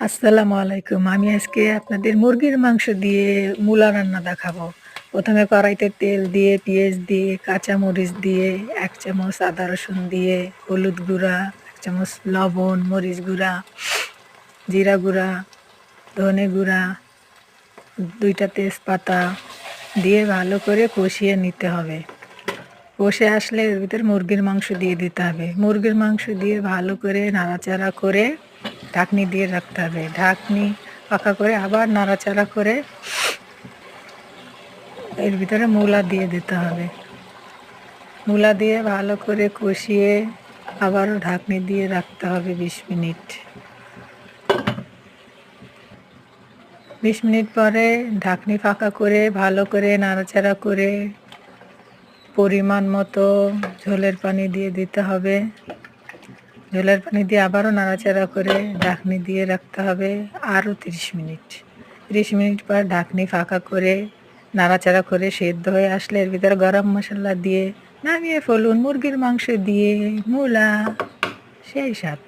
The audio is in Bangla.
আসসালামু আলাইকুম। আমি আজকে আপনাদের মুরগির মাংস দিয়ে মূলা রান্না দেখাবো। প্রথমে কড়াইতে তেল দিয়ে, পেঁয়াজ দিয়ে, কাঁচামরিচ দিয়ে, এক চামচ আদা রসুন দিয়ে, হলুদ গুঁড়া, এক চামচ লবণ, মরিচ গুঁড়া, জিরা গুঁড়া, ধনে গুঁড়া, দুইটা তেজপাতা দিয়ে ভালো করে কষিয়ে নিতে হবে। কষে আসলে এর ভিতরে মুরগির মাংস দিয়ে দিতে হবে। মুরগির মাংস দিয়ে ভালো করে নাড়াচাড়া করে ঢাকনি দিয়ে রাখতে হবে। ঢাকনি পাকা করে আবার নাড়াচাড়া করে এর ভিতরে মূলা দিয়ে দিতে হবে। মূলা দিয়ে ভালো করে কষিয়ে আবারও ঢাকনি দিয়ে রাখতে হবে বিশ মিনিট। বিশ মিনিট পরে ঢাকনি ফাঁকা করে ভালো করে নাড়াচাড়া করে পরিমাণ মতো ঝোলের পানি দিয়ে দিতে হবে। ঝোলের পানি দিয়ে আবারও নাড়াচাড়া করে ঢাকনি দিয়ে রাখতে হবে আরও তিরিশ মিনিট। তিরিশ মিনিট পর ঢাকনি ফাঁকা করে নাড়াচাড়া করে সেদ্ধ হয়ে আসলে এর ভিতরে গরম মশলা দিয়ে নামিয়ে ফলুন। মুরগির মাংস দিয়ে, মূলা, সেই স্বাদ।